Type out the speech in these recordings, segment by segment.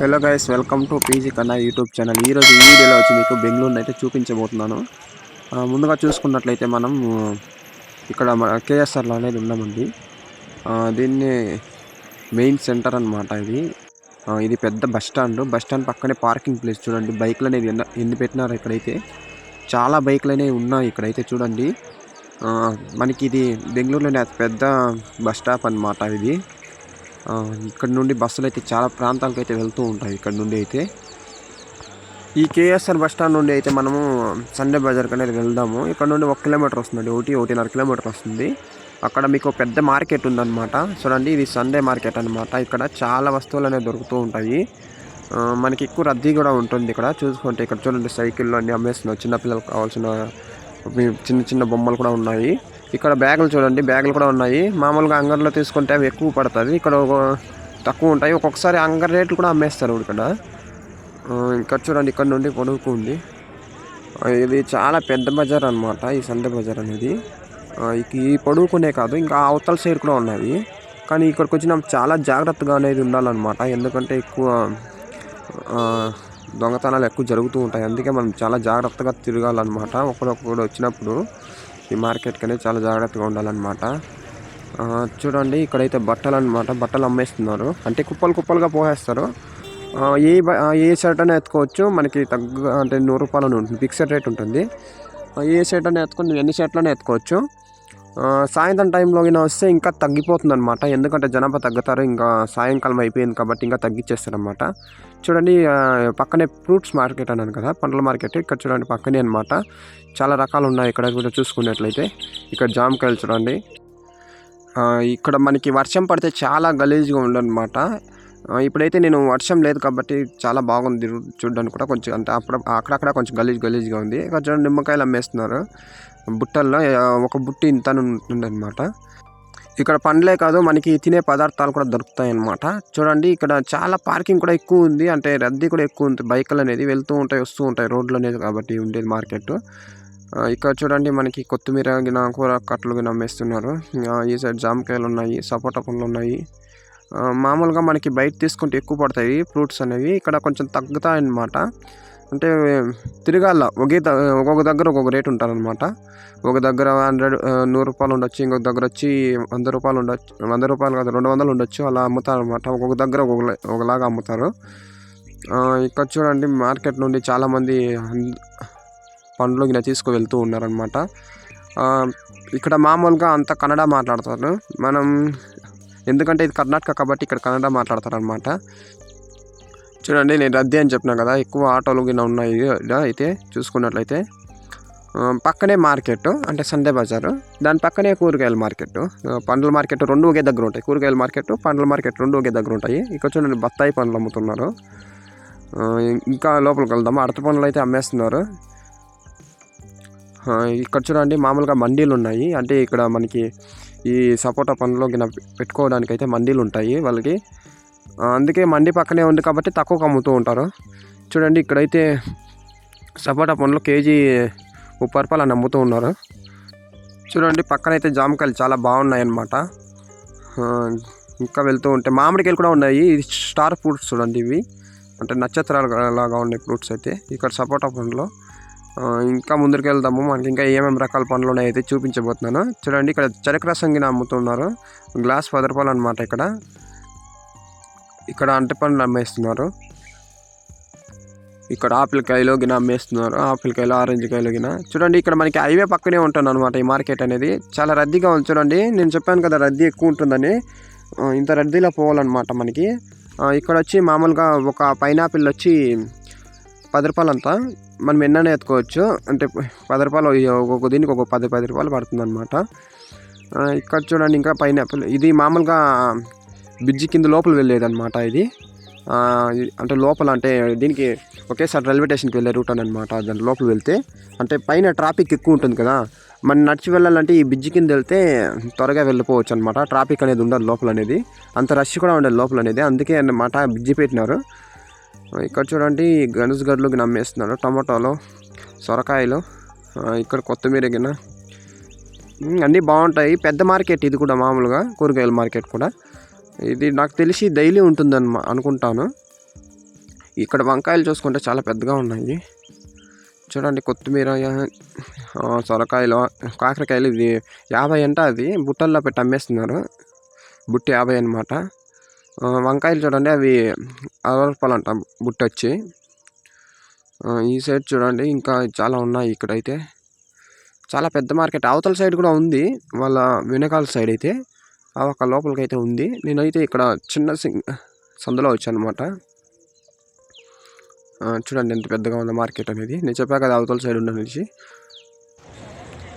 Hello guys welcome to PG Kanna YouTube channel ఈరోజు ఈ వీడియోలో వచ్చి మీకు బెంగళూరుని అయితే చూపించబోతున్నాను. ముందుగా చూసుకున్నట్లయితే మనం ఇక్కడ మన కేఎస్ఆర్లో అనేది ఉన్నామండి. దీన్ని మెయిన్ సెంటర్ అన్నమాట ఇది. ఇది పెద్ద బస్ స్టాండ్ బస్ స్టాండ్ పక్కనే పార్కింగ్ ప్లేస్ చూడండి. బైక్లు అనేది ఎన్న- ఎన్ని పెట్టినారు ఇక్కడైతే. చాలా బైక్లు అనేవి ఉన్నాయి ఇక్కడైతే చూడండి. మనకి ఇది బెంగళూరులోనే అతి పెద్ద బస్ స్టాప్ అన్నమాట ఇది. ఇక్కడ నుండి బస్సులు అయితే చాలా ప్రాంతాలకు అయితే వెళ్తూ ఉంటాయి ఇక్కడ నుండి అయితే. ఈ కేఎస్ఆర్ బస్ స్టాండ్ నుండి అయితే మనము సండే బజార్కి అనేది వెళ్దాము. ఇక్కడ నుండి ఒక కిలోమీటర్ వస్తుందండి ఒకటి ఒకటిన్నర కిలోమీటర్ వస్తుంది. అక్కడ మీకు పెద్ద మార్కెట్ ఉందన్నమాట. చూడండి ఇది సండే మార్కెట్ అన్నమాట. ఇక్కడ చాలా వస్తువులు అనేవి దొరుకుతూ ఉంటాయి. మనకి ఎక్కువ రద్దీ కూడా ఉంటుంది ఇక్కడ. చూసుకుంటే ఇక్కడ చూడండి సైకిళ్ళు అన్నీ అమ్మేస్తున్నారు. చిన్నపిల్లలకు కావాల్సిన చిన్న చిన్న బొమ్మలు కూడా ఉన్నాయి. ఇక్కడ బ్యాగులు చూడండి బ్యాగులు కూడా ఉన్నాయి. మామూలుగా అంగర్లో తీసుకుంటే అవి ఎక్కువ పడుతుంది. ఇక్కడ ఒక- తక్కువ ఉంటాయి. ఒక్కొక్కసారి అంగర్ రేట్లు కూడా అమ్మేస్తారు ఇక్కడ. ఇక్కడ చూడండి ఇక్కడ నుండి పొడుగుకు ఉంది ఇది చాలా పెద్ద బజార్ అన్నమాట ఈ సండే బజార్ అనేది. ఈ పొడుగుకునే కాదు ఇంకా అవతల సైడ్ కూడా ఉన్నాయి కానీ ఇక్కడికి వచ్చిన చాలా జాగ్రత్తగా అనేది ఉండాలన్నమాట. ఎందుకంటే ఎక్కువ దొంగతనాలు ఎక్కువ జరుగుతూ ఉంటాయి. అందుకే మనం చాలా జాగ్రత్తగా తిరగాలన్నమాట. ఒకరొకరు వచ్చినప్పుడు ఈ మార్కెట్కి అనేది చాలా జాగ్రత్తగా ఉండాలన్నమాట. చూడండి ఇక్కడైతే బట్టలు అన్నమాట. బట్టలు అమ్మేస్తున్నారు. అంటే కుప్పలు కుప్పలుగా పోసేస్తారు. ఏ బ- ఏ షర్ట్ అయినా ఎత్తుకోవచ్చు. మనకి తగ్గ అంటే నూరు రూపాయలు ఉంటుంది. ఫిక్స్డ్ రేట్ ఉంటుంది. ఏ షర్ట్ అయినా ఎత్తుకొని ఎన్ని షర్ట్లైనా ఎత్తుకోవచ్చు. సాయంత్రం టైంలో అయినా వస్తే ఇంకా తగ్గిపోతుంది అనమాట ఎందుకంటే జనాభా తగ్గుతారు ఇంకా సాయంకాలం అయిపోయింది కాబట్టి ఇంకా తగ్గించేస్తారు అనమాట చూడండి పక్కనే ఫ్రూట్స్ మార్కెట్ అన్నాను కదా పండ్ల మార్కెట్. ఇక్కడ చూడండి పక్కనే అనమాట చాలా రకాలు ఉన్నాయి ఇక్కడ కూడా చూసుకున్నట్లయితే. ఇక్కడ జామకాయలు చూడండి. ఇక్కడ మనకి వర్షం పడితే చాలా గలీజ్గా ఉండనమాట ఇప్పుడైతే నేను వర్షం లేదు కాబట్టి చాలా బాగుంది చూడడానికి కూడా కొంచెం అంటే అప్పుడు అక్కడక్కడ కొంచెం గలీజ్ గలీజ్గా ఉంది. ఇక్కడ చూడండి నిమ్మకాయలు అమ్మేస్తున్నారు. బుట్టల్లో ఒక బుట్టి ఇంత ఉంటుందన్నమాట. ఇక్కడ పండ్లే కాదు మనకి తినే పదార్థాలు కూడా దొరుకుతాయి అన్నమాట చూడండి ఇక్కడ చాలా పార్కింగ్ కూడా ఎక్కువ ఉంది. అంటే రద్దీ కూడా ఎక్కువ ఉంది. బైకులు అనేది వెళ్తూ ఉంటాయి వస్తూ ఉంటాయి రోడ్లు అనేది కాబట్టి ఉండేది మార్కెట్. ఇక్కడ చూడండి మనకి కొత్తిమీర గిన కూర కట్టలు గిన అమ్మేస్తున్నారు. ఈ సైడ్ జామకాయలు ఉన్నాయి సపోటా పండ్లు ఉన్నాయి. మామూలుగా మనకి బయట తీసుకుంటే ఎక్కువ పడతాయి ఫ్రూట్స్ అనేవి. ఇక్కడ కొంచెం తగ్గుతాయి అన్నమాట అంటే తిరగాల. ఒకే ద- ఒక్కొక్క దగ్గర ఒక్కొక్క రేట్ ఉంటారనమాట ఒక దగ్గర హండ్రెడ్ నూరు రూపాయలు ఉండొచ్చు ఇంకొక దగ్గర వచ్చి వంద రూపాయలు ఉండొచ్చు వంద రూపాయలు కాదు రెండు వందలు ఉండొచ్చు అలా అమ్ముతారు అనమాట ఒక్కొక్క దగ్గర ఒక్కొక్క ఒకలాగా అమ్ముతారు. ఇక్కడ చూడండి మార్కెట్ నుండి చాలామంది పండ్లు గిన తీసుకు వెళ్తూ ఉన్నారనమాట ఇక్కడ మామూలుగా అంతా కన్నడ మాట్లాడతారు. మనం ఎందుకంటే ఇది కర్ణాటక కాబట్టి ఇక్కడ కన్నడ మాట్లాడతారనమాట చూడండి నేను రద్దీ అని చెప్పినా కదా ఎక్కువ ఆటోలు గిన్న ఉన్నాయి ఇలా అయితే చూసుకున్నట్లయితే. పక్కనే మార్కెట్ అంటే సండే బజారు. దాని పక్కనే కూరగాయల మార్కెట్ పండ్ల మార్కెట్ రెండు ఒకే దగ్గర ఉంటాయి. కూరగాయల మార్కెట్ పండ్ల మార్కెట్ రెండు ఒకే దగ్గర ఉంటాయి. ఇక్కడ చూడండి బత్తాయి పండ్లు అమ్ముతున్నారు. ఇంకా లోపలికి వెళ్దాము అరటి పండ్లు అయితే అమ్మేస్తున్నారు. ఇక్కడ చూడండి మామూలుగా మండీలు ఉన్నాయి. అంటే ఇక్కడ మనకి ఈ సపోటా పండ్లు గిన పెట్టుకోవడానికి అయితే మండీలు ఉంటాయి వాళ్ళకి. అందుకే మండి పక్కనే ఉంది కాబట్టి తక్కువకు అమ్ముతూ ఉంటారు. చూడండి ఇక్కడైతే సపోటా పండ్లు కేజీ ముప్పై రూపాయలు అని అమ్ముతూ ఉన్నారు. చూడండి పక్కనైతే జామకాయలు చాలా బాగున్నాయి అన్నమాట ఇంకా వెళ్తూ ఉంటే మామిడికాయలు కూడా ఉన్నాయి. ఇది స్టార్ ఫ్రూట్స్ చూడండి ఇవి. అంటే నక్షత్రాలు లాగా ఉన్నాయి ఫ్రూట్స్ అయితే. ఇక్కడ సపోటా పండ్లు. ఇంకా ముందరికి వెళ్దాము. మనకి ఇంకా ఏమేమి రకాల పండ్లు ఉన్నాయి అయితే చూపించబోతున్నాను. చూడండి ఇక్కడ చెరకు రసం గిన అమ్ముతున్నారు. గ్లాస్ పది రూపాయలు అనమాట ఇక్కడ. ఇక్కడ అంటి పండ్లు అమ్మేస్తున్నారు. ఇక్కడ ఆపిల్ కాయలు గిన అమ్మేస్తున్నారు. ఆపిల్ కాయలు ఆరెంజ్ కాయలు గిన చూడండి ఇక్కడ మనకి హైవే పక్కనే ఉంటుంది అనమాట ఈ మార్కెట్ అనేది. చాలా రద్దీగా ఉంది చూడండి. నేను చెప్పాను కదా రద్దీ ఎక్కువ ఉంటుందని. ఇంత రద్దీలో పోవాలన్నమాట మనకి. ఇక్కడ వచ్చి మామూలుగా ఒక పైనాపిల్ వచ్చి పది రూపాయలు అంతా. మనం ఎన్నైనా ఎత్తుకోవచ్చు. అంటే పది రూపాయలు ఒక్కొక్క దీనికి ఒక పది పది రూపాయలు పడుతుంది అనమాట ఇక్కడ చూడండి ఇంకా పైనాపిల్. ఇది మామూలుగా బ్రిడ్జి కింద లోపల వెళ్ళేదన్నమాట ఇది. అంటే లోపల అంటే దీనికి ఒకేసారి రైల్వే స్టేషన్కి వెళ్ళే రూట్ అని అనమాట దాని లోపల వెళ్తే అంటే పైన ట్రాఫిక్ ఎక్కువ ఉంటుంది కదా. మనం నడిచి వెళ్ళాలంటే ఈ బ్రిడ్జి కింద వెళ్తే త్వరగా వెళ్ళిపోవచ్చు అనమాట ట్రాఫిక్ అనేది ఉండదు లోపల అనేది. అంత రష్ కూడా ఉండదు లోపల అనేది. అందుకే అన్నమాట బ్రిడ్జి పెట్టినారు. ఇక్కడ చూడండి గణేష్ గడ్లు నమ్మేస్తున్నారు. టమాటోలు సొరకాయలు ఇక్కడ కొత్తిమీర గిన్నె. అన్నీ బాగుంటాయి. పెద్ద మార్కెట్ ఇది కూడా మామూలుగా కూరగాయల మార్కెట్ కూడా. ఇది నాకు తెలిసి డైలీ ఉంటుందని అనుకుంటాను. ఇక్కడ వంకాయలు చూసుకుంటే చాలా పెద్దగా ఉన్నాయి. చూడండి కొత్తిమీర సొరకాయలు కాకరకాయలు ఇది యాభై అంట అది. బుట్టల్లో పెట్టి అమ్మేస్తున్నారు. బుట్టి యాభై అనమాట వంకాయలు చూడండి అవి అరవై రూపాయలు అంట బుట్ట వచ్చి ఈ సైడ్ చూడండి ఇంకా చాలా ఉన్నాయి ఇక్కడైతే. చాలా పెద్ద మార్కెట్. అవతల సైడ్ కూడా ఉంది. వాళ్ళ వెనకాల సైడ్ అయితే. ఆ ఒక లోపలికి అయితే ఉంది. నేనైతే ఇక్కడ చిన్న సింగ్ సందులో వచ్చాను అనమాట చూడండి ఎంత పెద్దగా ఉంది మార్కెట్ అనేది. నేను చెప్పా కదా అవతల సైడ్ ఉండనేసి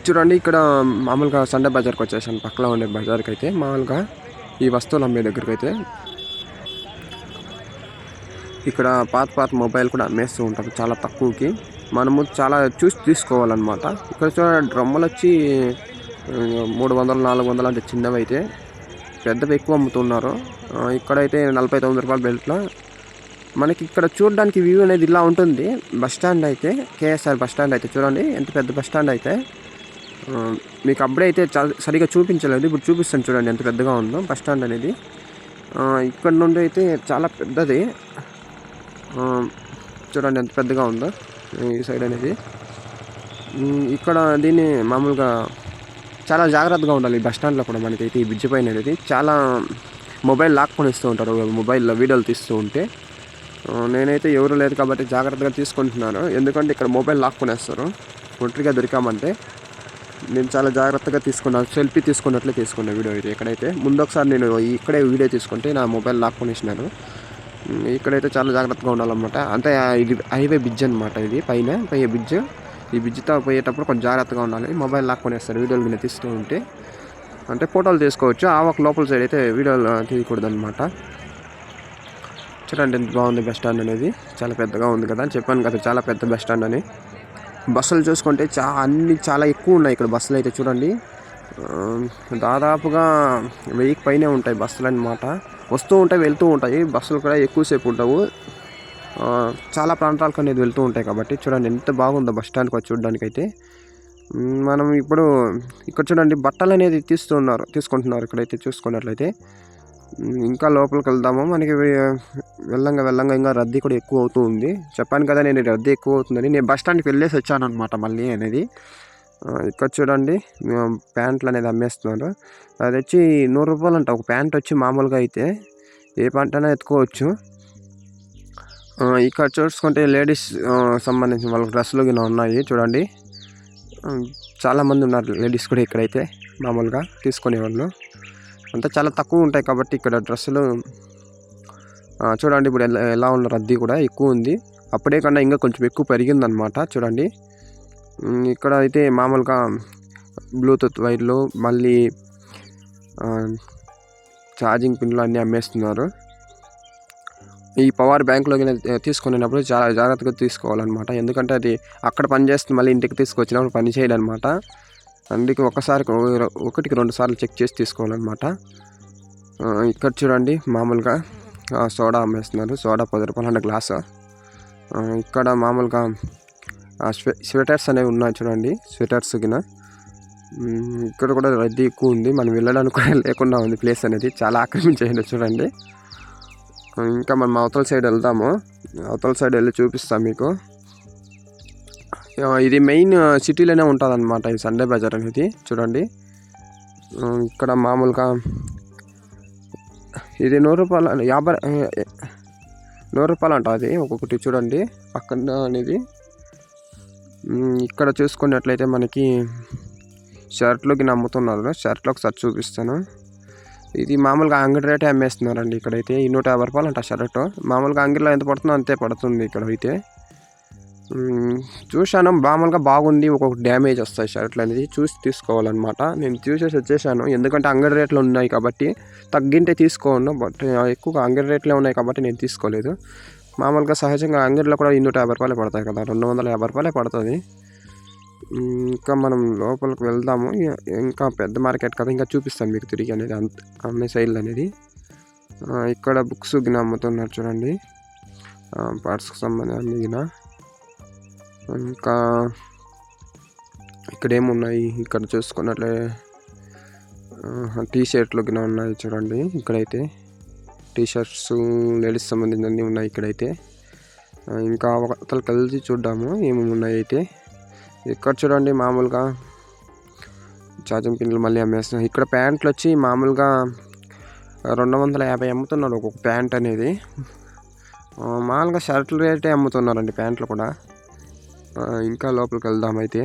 చూడండి ఇక్కడ మామూలుగా సండే బజార్కి వచ్చేసాను. పక్కన ఉండే బజార్కి అయితే మామూలుగా ఈ వస్తువులు అమ్మే దగ్గరికి అయితే ఇక్కడ పాత పాత మొబైల్ కూడా అమ్మేస్తూ ఉంటారు చాలా తక్కువకి. మనము చాలా చూసి తీసుకోవాలన్నమాట. ఇక్కడ చూడండి డ్రమ్ములు వచ్చి మూడు వందలు నాలుగు వందలు అంటే చిన్నవి అయితే పెద్దవి ఎక్కువ అమ్ముతున్నారు ఇక్కడైతే నలభై తొమ్మిది రూపాయల బెల్ట్లో. మనకి ఇక్కడ చూడడానికి వ్యూ అనేది ఇలా ఉంటుంది. బస్ స్టాండ్ అయితే కేఎస్ఆర్ బస్ స్టాండ్ అయితే చూడండి ఎంత పెద్ద బస్ స్టాండ్ అయితే. మీకు అప్పుడే అయితే సరిగా చూపించలేదు. ఇప్పుడు చూపిస్తాను చూడండి ఎంత పెద్దగా ఉందో బస్ స్టాండ్ అనేది. ఇక్కడ నుండి అయితే చాలా పెద్దది. చూడండి ఎంత పెద్దగా ఉందో ఈ సైడ్ అనేది. ఇక్కడ దీన్ని మామూలుగా చాలా జాగ్రత్తగా ఉండాలి. ఈ బస్ స్టాండ్లో కూడా మనకైతే ఈ బ్రిడ్జ్ పైన అనేది చాలా మొబైల్ లాక్కొని ఇస్తూ ఉంటారు. మొబైల్లో వీడియోలు తీస్తూ ఉంటే. నేనైతే ఎవరు లేదు కాబట్టి జాగ్రత్తగా తీసుకుంటున్నాను. ఎందుకంటే ఇక్కడ మొబైల్ లాక్కునేస్తారు. ఒంటరిగా దొరికామంటే నేను చాలా జాగ్రత్తగా తీసుకున్నాను సెల్ఫీ తీసుకున్నట్లే తీసుకున్నాను వీడియో అయితే ఇక్కడైతే ముందు ఒకసారి నేను ఇక్కడే వీడియో తీసుకుంటే నా మొబైల్ లాక్కునేసినాను. ఇక్కడైతే చాలా జాగ్రత్తగా ఉండాలన్నమాట. అంటే ఇది హైవే బ్రిడ్జ్ అనమాట ఇది. పైన పై బ్రిడ్జ్ ఈ బ్రిడ్జ్తో పోయేటప్పుడు కొంచెం జాగ్రత్తగా ఉండాలి. మొబైల్ లాక్కొనేస్తారు వీడియోలు మీద తీస్తూ ఉంటే. అంటే ఫోటోలు తీసుకోవచ్చు. ఆ ఒక లోపల సైడ్ అయితే వీడియోలు తీయకూడదు అనమాట చూడండి ఎంత బాగుంది బస్ స్టాండ్ అనేది. చాలా పెద్దగా ఉంది కదా చెప్పాను కదా. చాలా పెద్ద బస్ స్టాండ్ అని. బస్సులు చూసుకుంటే చా అన్ని చాలా ఎక్కువ ఉన్నాయి ఇక్కడ బస్సులు అయితే చూడండి. దాదాపుగా వెయ్యికి పైనే ఉంటాయి బస్సులు అనమాట వస్తూ ఉంటాయి వెళ్తూ ఉంటాయి. బస్సులు కూడా ఎక్కువసేపు ఉండవు. చాలా ప్రాంతాలకు అనేది వెళ్తూ ఉంటాయి కాబట్టి చూడండి ఎంత బాగుందో బస్ స్టాండ్కి వచ్చి చూడడానికి అయితే మనం ఇప్పుడు ఇక్కడ చూడండి బట్టలు అనేది తీస్తున్నారు తీసుకుంటున్నారు ఇక్కడైతే చూసుకున్నట్లయితే. ఇంకా లోపలికి వెళ్దాము. మనకి వెళ్ళంగా వెళ్ళంగా ఇంకా రద్దీ కూడా ఎక్కువ అవుతూ ఉంది. చెప్పాను కదా నేను రద్దీ ఎక్కువ అవుతుందని. నేను బస్ స్టాండ్కి వెళ్ళేసి వచ్చాను అనమాట మళ్ళీ అనేది. ఇక్కడ చూడండి ప్యాంట్లు అనేది అమ్మేస్తున్నారు. అది వచ్చి నూరు రూపాయలు అంట ఒక ప్యాంట్ వచ్చి మామూలుగా అయితే. ఏ ప్యాంట్ అయినా ఎత్తుకోవచ్చు. ఇక్కడ చూసుకుంటే లేడీస్ సంబంధించిన వాళ్ళ డ్రెస్సులు గిన ఉన్నాయి చూడండి. చాలామంది ఉన్నారు లేడీస్ కూడా ఇక్కడైతే మామూలుగా తీసుకునే వాళ్ళు. అంతా చాలా తక్కువ ఉంటాయి కాబట్టి ఇక్కడ డ్రెస్సులు. చూడండి ఇప్పుడు ఎలా ఎలా ఉన్న రద్దీ కూడా ఎక్కువ ఉంది. అప్పుడే కన్నా ఇంకా కొంచెం ఎక్కువ పెరిగిందనమాట చూడండి. ఇక్కడ అయితే మామూలుగా బ్లూటూత్ వైర్లు మళ్ళీ ఛార్జింగ్ పిన్లు అన్నీ అమ్మేస్తున్నారు. ఈ పవర్ బ్యాంక్లో తీసుకునేటప్పుడు చాలా జాగ్రత్తగా తీసుకోవాలన్నమాట. ఎందుకంటే అది అక్కడ పని మళ్ళీ ఇంటికి తీసుకొచ్చినప్పుడు పని చేయడనమాట అందుకే ఒకసారి ఒకటికి రెండు సార్లు చెక్ చేసి తీసుకోవాలన్నమాట. ఇక్కడ చూడండి మామూలుగా సోడా అమ్మేస్తున్నారు. సోడా పది రూపాయలు అంటే గ్లాసు. ఇక్కడ మామూలుగా స్వెటర్స్ అనేవి ఉన్నాయి చూడండి స్వెటర్స్ కింద ఇక్కడ కూడా రద్దీ ఎక్కువ ఉంది. మనం వెళ్ళడానికి కూడా లేకుండా ఉంది ప్లేస్ అనేది. చాలా ఆక్రమించేయండి చూడండి. ఇంకా మనం అవతల సైడ్ వెళ్దాము. అవతల సైడ్ వెళ్ళి చూపిస్తాం మీకు. ఇది మెయిన్ సిటీలోనే ఉంటుంది అనమాట ఈ సండే బజార్ అనేది. చూడండి. ఇక్కడ మామూలుగా ఇది నూరు రూపాయలు యాభై నూరు రూపాయలు అంట అది. ఒక్కొక్కటి చూడండి. పక్కన అనేది. ఇక్కడ చూసుకున్నట్లయితే మనకి షర్ట్లోకి నమ్ముతున్నారు. షర్ట్లో ఒకసారి చూపిస్తాను. ఇది మామూలుగా అంగడి రేటే అమ్మేస్తున్నారండి ఇక్కడైతే. ఈ నూట యాభై రూపాయలు అంట షర్ట్. మామూలుగా అంగిలో ఎంత పడుతుందో అంతే పడుతుంది ఇక్కడ అయితే చూశాను మామూలుగా బాగుంది ఒక్కొక్క డ్యామేజ్ వస్తాయి షర్ట్లు అనేది. చూసి తీసుకోవాలన్నమాట. నేను చూసేసి వచ్చేసాను. ఎందుకంటే అంగడి రేట్లు ఉన్నాయి కాబట్టి తగ్గింటే తీసుకోను బట్ ఎక్కువగా అంగడి రేట్లే ఉన్నాయి కాబట్టి నేను తీసుకోలేదు. మామూలుగా సహజంగా అంగడిలో కూడా ఈ నూట యాభై రూపాయలే పడతాయి కదా రెండు వందల యాభై రూపాయలే పడుతుంది. ఇంకా మనం లోపలికి వెళ్దాము. ఇంకా పెద్ద మార్కెట్ కదా ఇంకా చూపిస్తాను మీకు తిరిగి అనేది అంత అన్ని సైడ్లు అనేది. ఇక్కడ బుక్స్ గిన అమ్ముతున్నారు చూడండి. పార్ట్స్కి సంబంధించి అన్ని గిన. ఇంకా ఇక్కడ ఏమున్నాయి? ఇక్కడ చూసుకున్నట్లే టీ షర్ట్లు గిన ఉన్నాయి చూడండి. ఇక్కడైతే టీ షర్ట్స్ లేడీస్ సంబంధించిన అన్నీ ఉన్నాయి ఇక్కడైతే. ఇంకా ఒకతలు కలిసి చూద్దాము ఏమేమి ఉన్నాయి అయితే. ఇక్కడ చూడండి మామూలుగా ఛార్జింగ్ పిన్లు మళ్ళీ అమ్మేస్తున్నాం ఇక్కడ ప్యాంట్లు వచ్చి మామూలుగా రెండు వందల యాభై అమ్ముతున్నారు ఒక్కొక్క ప్యాంట్ అనేది. మామూలుగా షర్ట్లు రేటే అమ్ముతున్నారండి ప్యాంట్లు కూడా. ఇంకా లోపలికి వెళ్దాం అయితే.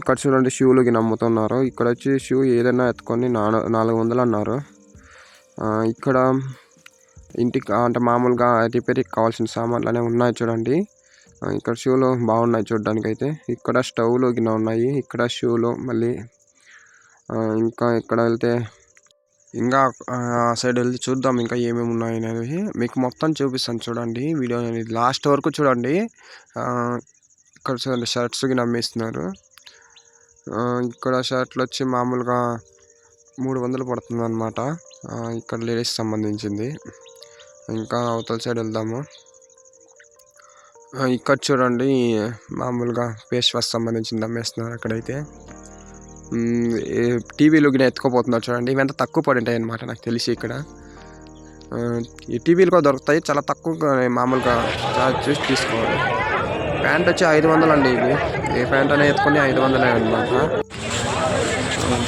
ఇక్కడ చూడండి షూలు గిన అమ్ముతున్నారు. ఇక్కడ వచ్చి షూ ఏదైనా ఎత్తుకొని నాలుగు నాలుగు వందలు అన్నారు ఇక్కడ ఇంటికి అంటే మామూలుగా రిపేర్కి కావాల్సిన సామాన్లు అనేవి ఉన్నాయి చూడండి. ఇక్కడ షూలు బాగున్నాయి చూడ్డానికి అయితే ఇక్కడ స్టవ్లు గిన ఉన్నాయి. ఇక్కడ షూలు మళ్ళీ ఆ, ఇంకా ఇక్కడ వెళ్తే ఇంకా ఆ సైడ్ వెళ్తే చూద్దాం ఇంకా ఏమేమి ఉన్నాయి అనేది మీకు మొత్తం చూపిస్తాను చూడండి. వీడియో అనేది లాస్ట్ వరకు చూడండి. ఆ, ఇక్కడ చూడండి షర్ట్స్ గిన అమ్మేస్తున్నారు. ఆ, ఇక్కడ షర్ట్లు వచ్చి మామూలుగా మూడు వందలు పడుతుంది అనమాట ఇక్కడ లేడీస్ సంబంధించింది. ఇంకా అవతల సైడ్ వెళ్దాము. ఇక్కడ చూడండి మామూలుగా ఫేస్ వాష్ సంబంధించింది అమ్మేస్తున్నారు అక్కడైతే. టీవీలు గిన ఎత్తుకోపోతున్నారు చూడండి. ఇవి తక్కువ పడి ఉంటాయి అనమాట నాకు తెలిసి ఇక్కడ. ఈ టీవీలు కూడా దొరుకుతాయి చాలా తక్కువ మామూలుగా చార్జ్ చూసి తీసుకోవాలి. ప్యాంట్ వచ్చి ఐదు వందలు అండి ఇది. ఏ ప్యాంట్ అనేది ఎత్తుకొని ఐదు వందలే అనమాట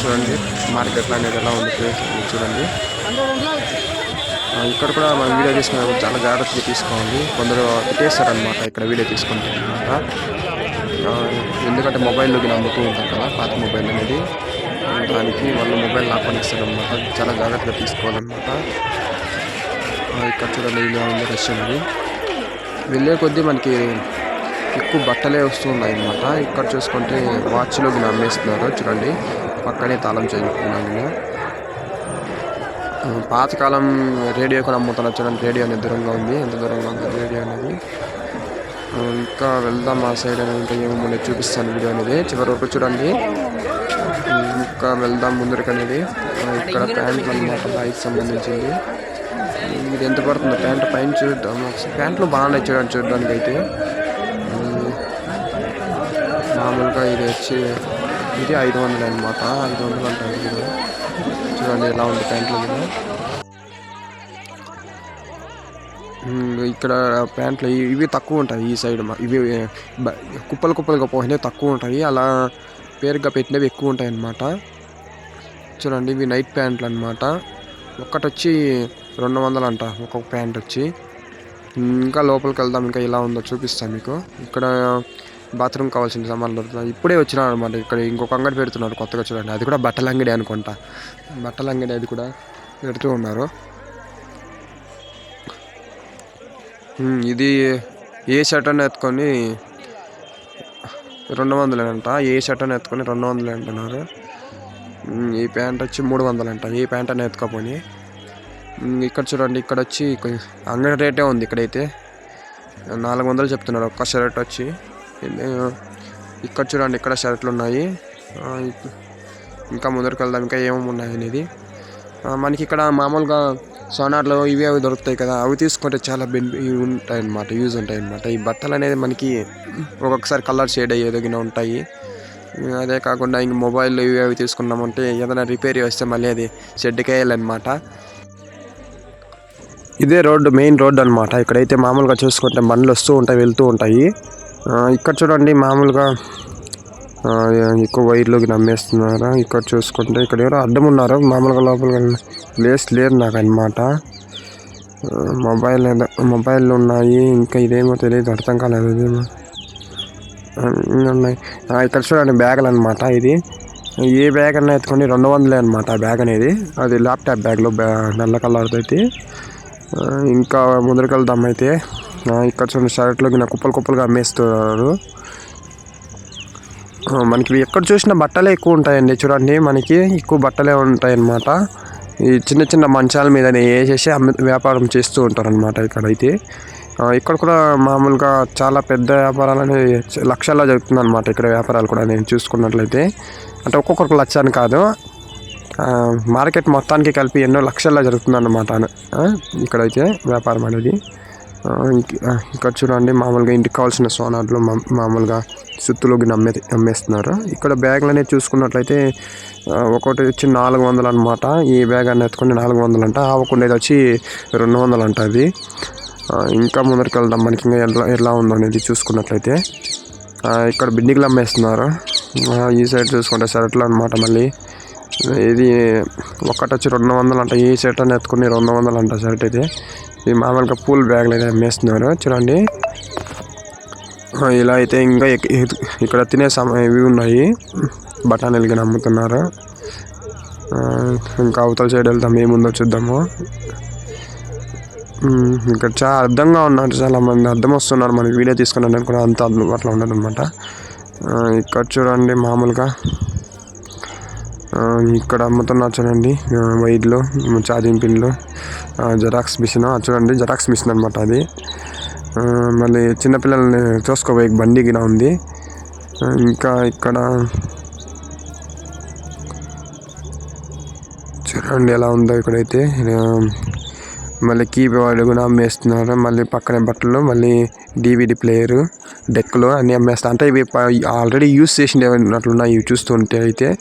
చూడండి మార్కెట్లో అనేది ఎలా ఉంది చూడండి. ఇక్కడ కూడా మనం వీడియో తీసుకున్నప్పుడు చాలా జాగ్రత్తగా తీసుకోవాలి కొందరు తిట్టేస్తారనమాట ఇక్కడ వీడియో తీసుకుంటే అనమాట ఎందుకంటే మొబైల్లోకి నమ్ముతూ ఉంటారు కదా పాత మొబైల్ అనేది. దానికి వాళ్ళు మొబైల్ లాక్కొని ఇస్తారనమాట చాలా జాగ్రత్తగా తీసుకోవాలన్నమాట. ఇక్కడ చూడండి ఇలా ఉంది రష్ అనేది. వెళ్ళే కొద్దీ మనకి ఎక్కువ బట్టలే వస్తున్నాయి అన్నమాట ఇక్కడ చూసుకుంటే వాచ్లోకి నమ్మేస్తున్నారు. అమ్మేస్తున్నారు చూడండి పక్కనే తాళం చేయించుకున్నాను పాతకాలం రేడియో కూడా అమ్ముతున్నారు చూడండి రేడియో అనేది దూరంగా ఉంది. ఎంత దూరంగా ఉంది రేడియో అనేది? ఇంకా వెళ్దాం ఆ సైడ్ అనేది ఇంకా ఏమో నేను చూపిస్తాను వీడియో అనేది. చివరి వరకు చూడండి. ఇంకా వెళ్దాం ముందరికి అనేది. ఇక్కడ ప్యాంట్లు అనమాట బైక్ సంబంధించింది. ఇది ఎంత పడుతుంది? ప్యాంట్ పైన చూద్దాం. ప్యాంట్లు బాగున్నాయి చూడండి చూడడానికి అయితే. మామూలుగా ఇది వచ్చి ఇది ఐదు వందలు అనమాట ఐదు వందలు అంటారు ఇది చూడండి ఎలా ఉంది ప్యాంట్లు కూడా. ఇక్కడ ప్యాంట్లు ఇవి- తక్కువ ఉంటాయి ఈ సైడ్ మా- ఇవి కుప్పలు కుప్పలుగా పోయినవి తక్కువ ఉంటాయి. అలా పేరుగా పెట్టినవి ఎక్కువ ఉంటాయి అన్నమాట. చూడండి ఇవి నైట్ ప్యాంట్లు అనమాట ఒక్కటి వచ్చి రెండు వందలు అంట ఒక్కొక్క ప్యాంట్ వచ్చి ఇంకా లోపలికి వెళ్దాం ఇంకా ఎలా ఉందో చూపిస్తాను మీకు. ఇక్కడ బాత్రూమ్ కావాల్సిన సామాన్లు దొరుకుతాయి ఇప్పుడే వచ్చినారు అనమాట ఇక్కడ ఇంకొక అంగడి పెడుతున్నారు కొత్తగా చూడండి. అది కూడా బట్టల అంగడి అనుకుంటా. బట్టల అంగడి అది కూడా పెడుతూ ఉన్నారు. ఇది ఏ షర్ట్ అని ఎత్తుకొని రెండు వందలు అంట ఏ షర్ట్ అని ఎత్తుకొని రెండు వందలు అంటున్నారు. ఈ ప్యాంట్ వచ్చి మూడు వందలు అంట ఏ ప్యాంట్ అని ఎత్తుకోపోని. ఇక్కడ చూడండి ఇక్కడ వచ్చి అంగడి రేటే ఉంది ఇక్కడైతే. నాలుగు వందలు చెప్తున్నారు ఒక్క షర్ట్ వచ్చి. ఇక్కడ చూడండి ఇక్కడ షర్ట్లు ఉన్నాయి. ఇంకా ముందరికి వెళ్దాం ఇంకా ఏమేమి ఉన్నాయి అనేది. మనకి ఇక్కడ మామూలుగా సోనార్లో ఇవి అవి దొరుకుతాయి కదా అవి తీసుకుంటే చాలా బెన్ ఉంటాయి అన్నమాట యూజ్ ఉంటాయి అన్నమాట ఈ బట్టలు అనేది మనకి ఒక్కొక్కసారి కలర్ షేడ్ అయ్యేదగిన ఉంటాయి. అదే కాకుండా ఇంక మొబైల్ ఇవి అవి తీసుకున్నామంటే ఏదైనా రిపేర్ వస్తే మళ్ళీ అది షెడ్కి వేయాలన్నమాట ఇదే రోడ్డు మెయిన్ రోడ్డు అనమాట ఇక్కడైతే మామూలుగా చూసుకుంటే బండ్లు వస్తూ ఉంటాయి వెళ్తూ ఉంటాయి. ఇక్కడ చూడండి మామూలుగా ఎక్కువ వైర్లోకి నమ్మేస్తున్నారు? ఇక్కడ చూసుకుంటే ఇక్కడ ఎవరో అడ్డం ఉన్నారు మామూలుగా లోపలికి ప్లేస్ లేరు నాకు అనమాట మొబైల్ మొబైల్ ఉన్నాయి ఇంకా ఇదేమో తెలియదు అర్థం కాలేదు ఇదేమో. ఉన్నాయి. ఇక్కడ చూడండి బ్యాగులు అనమాట ఇది. ఏ బ్యాగ్ అన్నా ఎత్తుకొని రెండు వందలే అనమాట ఆ బ్యాగ్ అనేది. అది ల్యాప్టాప్ బ్యాగ్లో బ్యా నల్ల కలర్ అయితే ఇంకా ముందరికి వెళ్దాం అయితే. ఇక్కడ చూడండి షర్ట్లోకి నా కుప్పలు కుప్పలుగా అమ్మేస్తున్నారు. మనకి ఎక్కడ చూసినా బట్టలే ఎక్కువ ఉంటాయండి. చూడండి మనకి ఎక్కువ బట్టలే ఉంటాయన్నమాట. ఈ చిన్న చిన్న మంచాల మీద వేసేసి అమ్మి వ్యాపారం చేస్తూ ఉంటారు అనమాట ఇక్కడైతే ఇక్కడ కూడా మామూలుగా చాలా పెద్ద వ్యాపారాలు లక్షల్లో జరుగుతుంది అనమాట ఇక్కడ వ్యాపారాలు కూడా నేను చూసుకున్నట్లయితే. అంటే ఒక్కొక్కరికి లక్ష కాదు. మార్కెట్ మొత్తానికి కలిపి ఎన్నో లక్షల్లో జరుగుతుంది అన్నమాట ఇక్కడైతే వ్యాపారం అనేది. ఇక్కడ చూడండి మామూలుగా ఇంటికి కావాల్సిన సోనార్లు మామూలుగా సుత్తులోకి నమ్మే అమ్మేస్తున్నారు ఇక్కడ బ్యాగులు అనేది చూసుకున్నట్లయితే ఒకటి వచ్చి నాలుగు వందలు అనమాట ఈ బ్యాగ్ అని ఎత్తుకుంటే నాలుగు వందలు అంట ఆవకుండేది వచ్చి రెండు వందలు అంట అది ఇంకా ముందరికి వెళ్దాం మనకి ఇంకా ఎలా ఎలా ఉందో అనేది చూసుకున్నట్లయితే. ఇక్కడ బిండిగలు అమ్మేస్తున్నారు? ఈ సైడ్ చూసుకుంటే షర్ట్లు అనమాట మళ్ళీ. ఇది ఒకటి వచ్చి రెండు వందలు అంట ఈ షర్ట్ అని ఎత్తుకుని రెండు వందలు అంట షర్ట్ అయితే ఇది మామూలుగా పూల్ బ్యాగ్లు అయితే అమ్మేస్తున్నారు చూడండి. ఇలా అయితే ఇంకా ఇక్కడ తినే సమయం ఇవి ఉన్నాయి. బఠానీలు కానీ అమ్ముతున్నారు. ఇంకా అవతల సైడ్ వెళ్తాం ఏముందో చూద్దాము. ఇక్కడ చాలా అర్థంగా ఉన్నారు చాలా మంది అర్థం వస్తున్నారు మనకి. వీడియో తీసుకున్నాను కూడా అంత అందుబాటులో ఉండదు అనమాట ఇక్కడ చూడండి మామూలుగా. ఇక్కడ అమ్ముతున్నారు చూడండి. ఆ, వైర్లు ఛార్జింగ్ పిన్లు. Xerox machine. చూడండి జెరాక్స్ మిషన్ అనమాట అది. మళ్ళీ చిన్నపిల్లల్ని చూసుకోబోయే బండి గిన ఉంది. ఇంకా ఇక్కడ చూడండి ఎలా ఉందో ఇక్కడైతే. మళ్ళీ కీబోర్డ్ కూడా అమ్మేస్తున్నారు. మళ్ళీ పక్కనే బట్టలు మళ్ళీ డివిడి ప్లేయరు డెక్కులు అన్నీ అమ్మేస్తారు అంటే ఇవి ఆల్రెడీ యూస్ చేసినట్లున్నాయి ఇవి చూస్తుంటే అయితే.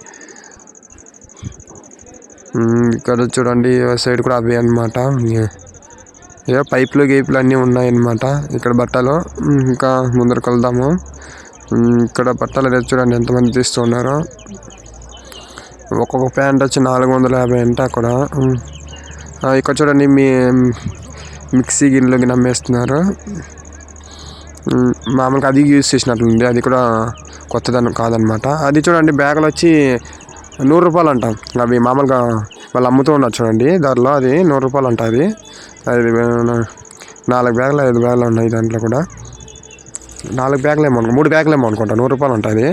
ఇక్కడ చూడండి సైడ్ కూడా అవే అనమాట ఏదో పైపులు గీపులు అన్నీ ఉన్నాయన్నమాట ఇక్కడ బట్టలు. ఇంకా ముందరకు వెళ్దాము. ఇక్కడ బట్టలు అనేది చూడండి ఎంతమంది తీస్తున్నారో. ఒక్కొక్క ప్యాంట్ వచ్చి నాలుగు వందల యాభై అంట అక్కడ. ఇక్కడ చూడండి మీ మిక్సీ గిన్నెలు గిన్నె అమ్మేస్తున్నారు మామూలుగా అది యూజ్ చేసినట్లుంది. అది కూడా కొత్తదనం కాదనమాట అది చూడండి బ్యాగులు వచ్చి నూరు రూపాయలు అంట అవి మామూలుగా వాళ్ళు అమ్ముతూ ఉన్నారు చూడండి. దాంట్లో అది నూరు రూపాయలు అంట అది. అది నాలుగు బ్యాగులు ఐదు బ్యాగులు ఉన్నాయి దాంట్లో కూడా. నాలుగు బ్యాగులు ఏమో మూడు బ్యాగులు ఏమో అనుకుంటా. నూరు రూపాయలు ఉంటుంది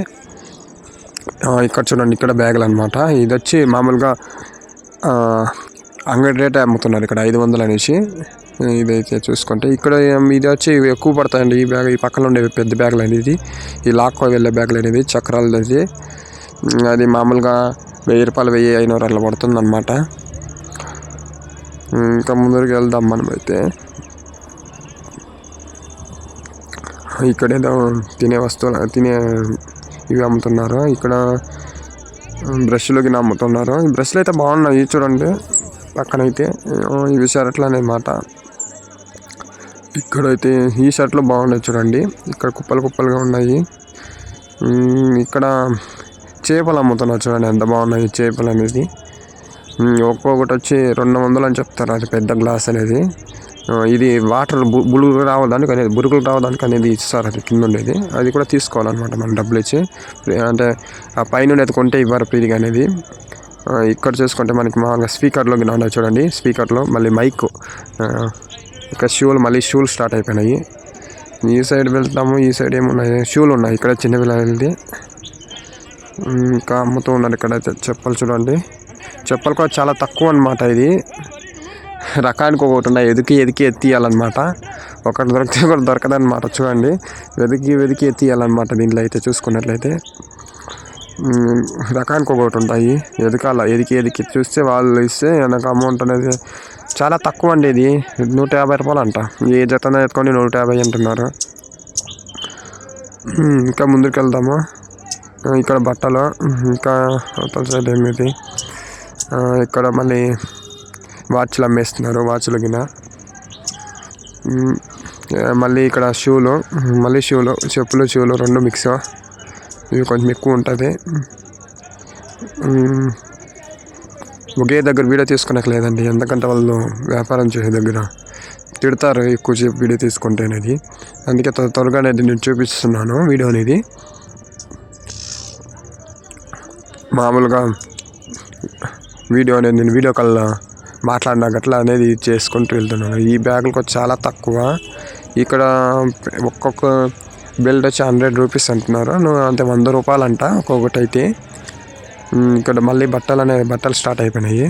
ఇక్కడ చూడండి ఇక్కడ బ్యాగులు అనమాట ఇది వచ్చి మామూలుగా అంగడి రేట్ అమ్ముతున్నారు ఇక్కడ ఐదు వందలు అనేసి. ఇదైతే చూసుకుంటే ఇక్కడ ఇది వచ్చి ఎక్కువ పడతాయండి ఈ బ్యాగ్. ఈ పక్కన ఉండే పెద్ద బ్యాగులు అనేది ఈ లాక్కో వెళ్ళే బ్యాగులు అనేది చక్రాలు అది అది మామూలుగా వెయ్యి రూపాయలు వెయ్యి ఐనూరు అట్లా పడుతుంది అనమాట ఇంకా ముందరికి వెళ్దాం మనమైతే. ఇక్కడ ఏదో తినే వస్తువులు తినే ఇవి అమ్ముతున్నారు. ఇక్కడ బ్రష్లు గిన్నె అమ్ముతున్నారు ఈ బ్రష్లు అయితే బాగున్నాయి చూడండి. పక్కనైతే ఇవి షర్ట్లు అనమాట ఇక్కడైతే ఈ షర్ట్లు బాగున్నాయి చూడండి. ఇక్కడ కుప్పలు కుప్పలుగా ఉన్నాయి. ఇక్కడ చేపలు అమ్ముతున్నారు చూడండి ఎంత బాగున్నాయి చేపలు అనేది ఒక్కొక్కటి వచ్చి రెండు వందలు అని చెప్తారు అది పెద్ద గ్లాస్ అనేది. ఇది వాటర్ బు బులుగులు రావడానికి అనేది బురుగులు రావడానికి అనేది ఇస్తారు అది కింద ఉండేది. అది కూడా తీసుకోవాలన్నమాట మనం డబ్బులు ఇచ్చి. అంటే ఆ పైన కొంటే ఇవ్వరు ఫ్రీగా అనేది. ఇక్కడ చూసుకుంటే మనకి మామూలుగా స్పీకర్లో గిన్నె ఉన్నాయి చూడండి స్పీకర్లో మళ్ళీ మైక్. ఇక్కడ షూలు మళ్ళీ షూలు స్టార్ట్ అయిపోయినాయి. ఈ సైడ్ వెళ్తాము ఈ సైడ్ ఏమున్నాయి? షూలు ఉన్నాయి ఇక్కడ చిన్నపిల్లలది. ఉమ్, ఇంకా అమ్ముతూ ఉన్నారు ఇక్కడ అయితే చెప్పలు చూడండి. చెప్పలు కూడా చాలా తక్కువ అనమాట ఇది. రకానికి ఒకటి ఉన్నాయి. ఎదికి ఎదికి ఎత్తియాలన్నమాట ఒకటి దొరికితే ఒకటి దొరకదన్నమాట చూడండి. వెతికి వెతికి ఎత్తియాలన్నమాట దీంట్లో అయితే చూసుకున్నట్లయితే. రకానికి ఒకటి ఉంటాయి. ఎదకాల ఎదికి ఎదికి చూస్తే వాళ్ళు ఇస్తే నాకు అమౌంట్ అనేది చాలా తక్కువ అండి ఇది. నూట యాభై రూపాయలు అంట. ఏ జతన ఎత్తుకొని నూట యాభై అంటున్నారు. ఇంకా ముందుకు వెళ్దాము ఇక్కడ బట్టలు ఇంకా అవతల సైడ్ ఏమిటి? ఇక్కడ మళ్ళీ వాచ్లు అమ్మేస్తున్నారు వాచ్లు గిన. మళ్ళీ ఇక్కడ షూలు మళ్ళీ షూలు చెప్పులు షూలు రెండు మిక్స్ ఇవి కొంచెం ఎక్కువ ఉంటుంది. ఒకే దగ్గర వీడియో తీసుకునట్లేదండి ఎందుకంటే వాళ్ళు వ్యాపారం చేసే దగ్గర తిడతారు ఎక్కువ వీడియో తీసుకుంటే అనేది అందుకే త్వర- త్వరగా అనేది నేను చూపిస్తున్నాను వీడియో అనేది. మామూలుగా వీడియో అనేది నేను వీడియో కాల్ మాట్లాడినా గట్లా అనేది చేసుకుంటూ వెళ్తున్నాను. ఈ బ్యాగులకు చాలా తక్కువ. ఇక్కడ ఒక్కొక్క బెల్ట్ వచ్చి హండ్రెడ్ రూపీస్ అంటున్నారు. నువ్వు అంతే వంద రూపాయలు అంట ఒక్కొక్కటి అయితే ఇక్కడ మళ్ళీ బట్టలు అనే బట్టలు స్టార్ట్ అయిపోయినాయి.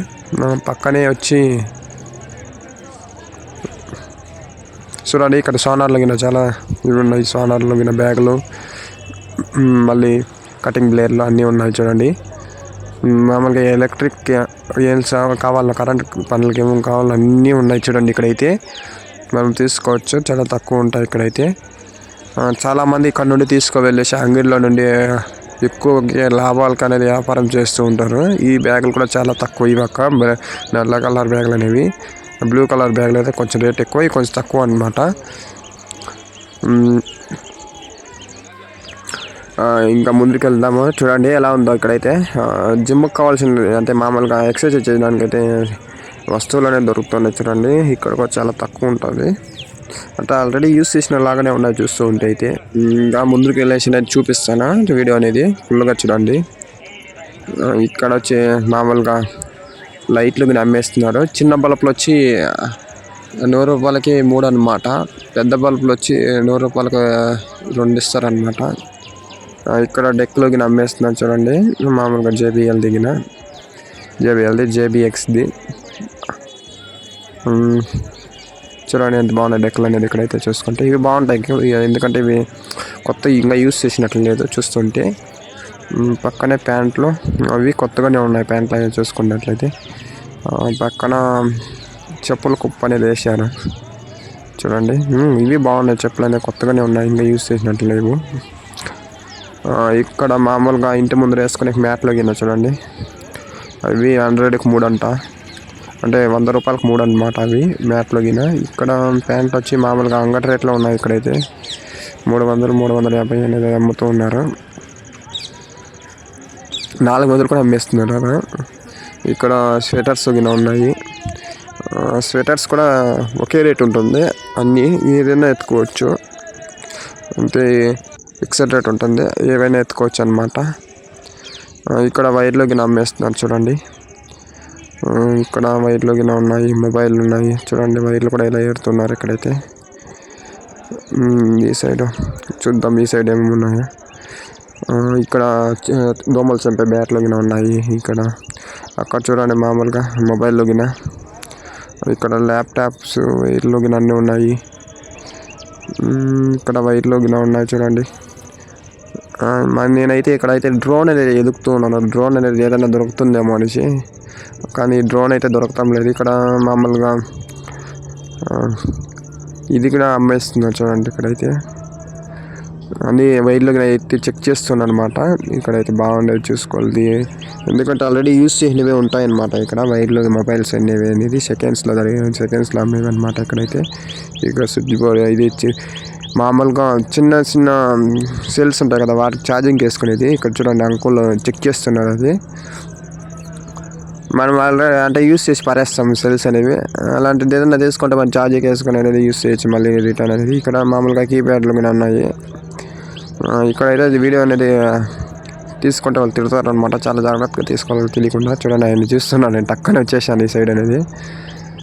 పక్కనే వచ్చి చూడండి ఇక్కడ సోనార్లు గిన చాలా ఇవి ఉన్నాయి. సోనార్లు గిన బ్యాగులు. మళ్ళీ కటింగ్ బ్లేర్లు అన్నీ ఉన్నాయి చూడండి. మామూలుగా ఎలక్ట్రిక్ ఏం కావాలో కరెంట్ పనులకి ఏమేమి కావాలో అన్నీ ఉన్నాయి చూడండి ఇక్కడైతే. మనం తీసుకోవచ్చు. చాలా తక్కువ ఉంటాయి ఇక్కడైతే. చాలామంది ఇక్కడ నుండి తీసుకువెళ్ళేసి అంగడిలో నుండి ఎక్కువ లాభాలకు అనేది వ్యాపారం చేస్తూ ఉంటారు. ఈ బ్యాగులు కూడా చాలా తక్కువ. ఇవి అక్క నల్ల కలర్ బ్యాగులు అనేవి. బ్లూ కలర్ బ్యాగులు అయితే కొంచెం రేట్ ఎక్కువ కొంచెం తక్కువ అనమాట ఇంకా ముందుకు వెళ్దాము చూడండి ఎలా ఉందో ఇక్కడైతే. జిమ్కి కావాల్సిన అంటే మామూలుగా ఎక్సర్సైజ్ చేయడానికి అయితే వస్తువులు అనేది దొరుకుతున్నాయి చూడండి. ఇక్కడ కూడా చాలా తక్కువ ఉంటుంది. అంటే ఆల్రెడీ యూస్ చేసిన లాగానే ఉన్నాయి చూస్తూ ఉంటే అయితే. ఇంకా ముందుకు వెళ్ళేసి నేను చూపిస్తాను వీడియో అనేది. ఫుల్గా చూడండి. ఇక్కడ వచ్చి మామూలుగా లైట్లు మీరు అమ్మేస్తున్నారు. చిన్న బల్బులు వచ్చి నూరు రూపాయలకి మూడు అనమాట పెద్ద బల్బులు వచ్చి నూరు రూపాయలకు రెండు ఇస్తారనమాట ఇక్కడ డెక్లోకి నమ్మేస్తున్నాను చూడండి. మామూలుగా జేబిఎల్ దిగిన జేబిఎల్ది జేబిఎక్స్ది చూడండి ఎంత బాగున్నాయి డెక్కలు అనేది ఇక్కడైతే చూసుకుంటే. ఇవి బాగుంటాయి ఎందుకంటే ఇవి కొత్త ఇంకా యూస్ చేసినట్లు లేదు చూస్తుంటే. పక్కనే ప్యాంట్లు అవి కొత్తగానే ఉన్నాయి ప్యాంట్లు అయితే చూసుకున్నట్లయితే. పక్కన చెప్పుల కుప్ప అనేది వేశారు. చూడండి. ఇవి బాగున్నాయి చెప్పులు అనేవి కొత్తగానే ఉన్నాయి ఇంకా యూస్ చేసినట్లు లేవు. ఇక్కడ మామూలుగా ఇంటి ముందర వేసుకునే మ్యాట్లు కింద చూడండి. అవి హండ్రెడ్కి మూడు అంట అంటే వంద రూపాయలకు మూడు అనమాట అవి మ్యాట్లో గిన ఇక్కడ ప్యాంట్ వచ్చి మామూలుగా అంగటి రేట్లో ఉన్నాయి ఇక్కడైతే. మూడు వందలు మూడు వందల యాభై అనేది అమ్ముతూ ఉన్నారు. నాలుగు వందలు కూడా అమ్మేస్తున్నారు ఇక్కడ స్వెటర్స్ గిన ఉన్నాయి. స్వెటర్స్ కూడా ఒకే రేట్ ఉంటుంది. అన్నీ ఏదైనా ఎత్తుకోవచ్చు. అంటే ఫిక్స్డ్ రేట్ ఉంటుంది. ఏవైనా ఎత్తుకోవచ్చు అనమాట ఇక్కడ వైర్లో గిన అమ్మేస్తున్నారు చూడండి ఇక్కడ వైర్లో గిన ఉన్నాయి మొబైల్ ఉన్నాయి. చూడండి వైర్లు కూడా ఇలా ఏడుతున్నారు ఇక్కడైతే. ఈ సైడ్ చూద్దాం ఈ సైడ్ ఏమేమి ఉన్నాయో. ఇక్కడ దోమలు చంపే బ్యాట్లు గిన ఉన్నాయి ఇక్కడ. అక్కడ చూడండి మామూలుగా మొబైల్లో గిన ఇక్కడ ల్యాప్టాప్స్ వైర్లు గిన అన్నీ ఉన్నాయి. ఇక్కడ వైర్లు గిన ఉన్నాయి చూడండి. నేనైతే ఇక్కడైతే డ్రోన్ అనేది ఎదుగుతూ ఉన్నాను డ్రోన్ అనేది ఏదైనా దొరుకుతుందేమో అనేసి. కానీ డ్రోన్ అయితే దొరకటం లేదు. ఇక్కడ మామూలుగా ఇది కూడా అమ్మేస్తున్నారు చూడండి ఇక్కడైతే. అన్ని వైర్లు ఎత్తి చెక్ చేస్తున్నాను అనమాట ఇక్కడైతే బాగుండేది చూసుకోవాలి. ఎందుకంటే ఆల్రెడీ యూస్ చేసినవే ఉంటాయన్నమాట ఇక్కడ. వైర్లు మొబైల్స్ అనేవి అనేది సెకండ్స్లో జరిగే సెకండ్స్లో అమ్మేవి అనమాట ఇక్కడైతే. ఇక్కడ స్విచ్ బోర్డ్ ఇది మామూలుగా చిన్న చిన్న సెల్స్ ఉంటాయి కదా వాటికి ఛార్జింగ్ వేసుకునేది ఇక్కడ చూడండి అంకుల్ చెక్ చేస్తున్నారు అది. మనం ఆల్రెడీ అంటే యూస్ చేసి పారేస్తాం సెల్స్ అనేవి. అలాంటిది ఏదైనా తీసుకుంటే మనం ఛార్జింగ్ వేసుకుని అనేది యూస్ చేయొచ్చు మళ్ళీ రిటర్న్ అనేది. ఇక్కడ మామూలుగా కీప్యాడ్లు కూడా ఉన్నాయి. ఇక్కడ ఇక్కడైతే వీడియో అనేది తీసుకుంటే వాళ్ళు తిడతారు అనమాట చాలా జాగ్రత్తగా తీసుకోవాలి తెలియకుండా. చూడండి ఆయన చూస్తున్నాను నేను టక్కన వచ్చేసాను ఈ సైడ్ అనేది.